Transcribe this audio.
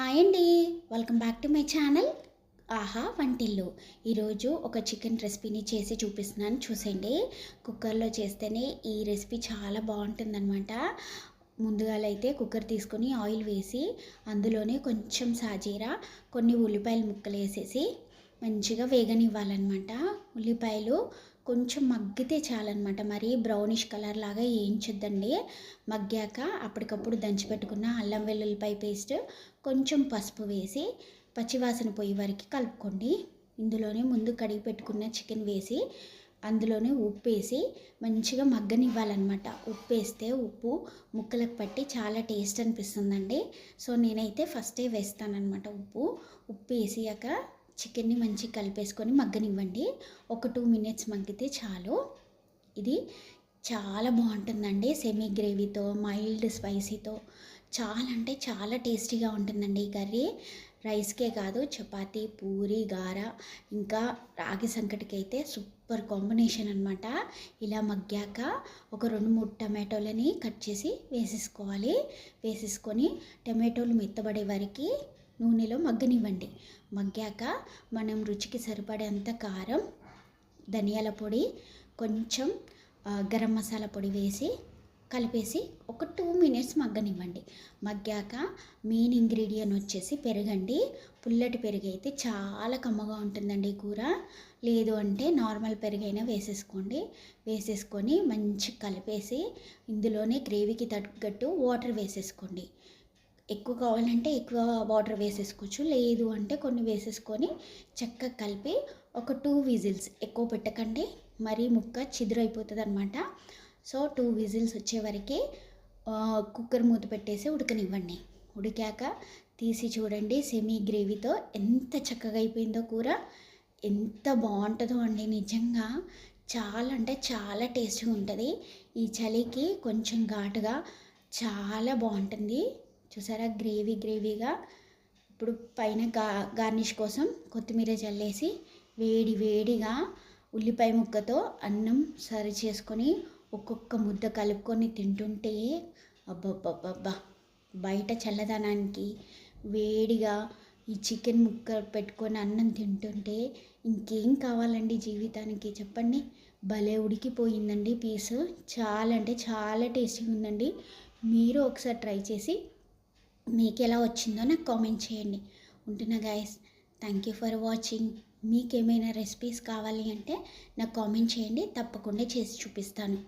Hi అండి. Welcome back to my channel Aha Vantillu. ఈరోజు ఒక చికెన్ రెసిపీని చేసి చూపిస్తున్నాను. చూసండి కుక్కర్లో చేస్తేనే ఈ రెసిపీ చాలా బాగుంటుందన్నమాట. ముందుగాలైతే కుక్కర్ తీసుకొని ఆయిల్ వేసి అందులోనే కొంచెం సాజీరా కొన్ని ఉల్లిపాయలు ముక్కలు వేసేసి మంచిగా వేగనివ్వాలన్నమాట. ఉల్లిపాయలు కొంచెం మగ్గితే చాలన్నమాట. మరీ బ్రౌనిష్ కలర్ లాగా వేయించొద్దండి మగ్గాక అప్పటికప్పుడు దంచి పెట్టుకున్న అల్లం వెల్లుల్లిపాయ పేస్ట్ కొంచెం పసుపు వేసి పచ్చివాసన పోయే వరకు కలుపుకోండి. ఇందులోనే ముందు కడిగి పెట్టుకున్న చికెన్ వేసి అందులోనే ఉప్పు వేసి మంచిగా మగ్గనివ్వాలన్నమాట. ఉప్పు వేస్తే ఉప్పు ముక్కలకు పట్టి చాలా టేస్ట్ అనిపిస్తుందండి. సో నేనైతే ఫస్టే వేస్తానన్నమాట ఉప్పు. ఉప్పు వేసాక చికెన్ని మంచిగా కలిపేసుకొని మగ్గనివ్వండి. ఒక టూ మినిట్స్ మగ్గితే చాలు. ఇది చాలా బాగుంటుందండి. సెమీ గ్రేవీతో మైల్డ్ స్పైసీతో. చాలా అంటే చాలా టేస్టీగా ఉంటుందండి ఈ కర్రీ. రైస్కే కాదు చపాతీ పూరి గార ఇంకా రాగి సంకటికి అయితే సూపర్ కాంబినేషన్ అనమాట ఇలా మగ్గాక ఒక రెండు మూడు టమాటోలని కట్ చేసి వేసేసుకోవాలి. వేసేసుకొని టమాటోలు మెత్తబడే వరకు నూనెలో మగ్గనివ్వండి. మగ్గాక మనం రుచికి సరిపడేంత కారం ధనియాల పొడి కొంచెం గరం మసాలా పొడి వేసి కలిపేసి ఒక టూ మినిట్స్ మగ్గనివ్వండి. మగ్గాక మెయిన్ ఇంగ్రీడియంట్ వచ్చేసి పెరగండి. పుల్లటి పెరుగు అయితే చాలా కమ్మగా ఉంటుందండి కూర. లేదు అంటే నార్మల్ పెరుగైనా వేసేసుకోండి. వేసేసుకొని మంచి కలిపేసి ఇందులోనే గ్రేవీకి తగ్గట్టు వాటర్ వేసేసుకోండి. ఎక్కువ కావాలంటే ఎక్కువ వాటర్ వేసేసుకోవచ్చు. లేదు అంటే కొన్ని వేసేసుకొని చక్కగా కలిపి ఒక టూ విజిల్స్ ఎక్కువ పెట్టకండి. మరీ ముక్క చిదురైపోతుంది అనమాట సో టూ విజిల్స్ వచ్చే వరకే కుక్కర్ మూత పెట్టేసి ఉడకనివ్వండి. ఉడికాక తీసి చూడండి సెమీ గ్రేవీతో ఎంత చక్కగా అయిపోయిందో కూర. ఎంత బాగుంటుందో అండి నిజంగా. చాలా అంటే చాలా టేస్ట్గా ఉంటుంది. ఈ చలికి కొంచెం ఘాటుగా చాలా బాగుంటుంది. చూసారా? గ్రేవీ గ్రేవీగా ఇప్పుడు పైన గా గార్నిష్ కోసం కొత్తిమీర చల్లేసి వేడి వేడిగా ఉల్లిపాయ ముక్కతో అన్నం సర్వ్ చేసుకొని ఒక్కొక్క ముద్ద కలుపుకొని తింటుంటే అబ్బబ్బబ్బబ్బా! బయట చల్లదనానికి వేడిగా ఈ చికెన్ ముక్క పెట్టుకొని అన్నం తింటుంటే ఇంకేం కావాలండి జీవితానికి చెప్పండి? భలే ఉడికిపోయిందండి పీసు. చాలా అంటే చాలా టేస్టీగా ఉందండి మీరు ఒకసారి ట్రై చేసి మీకు ఎలా వచ్చిందో నాకు కామెంట్ చేయండి. ఉంటున్నా guys thank you for watching మీకు ఏమైనా రెసిపీస్ కావాలి అంటే నాకు కామెంట్ చేయండి తప్పకుండా చేసి చూపిస్తాను.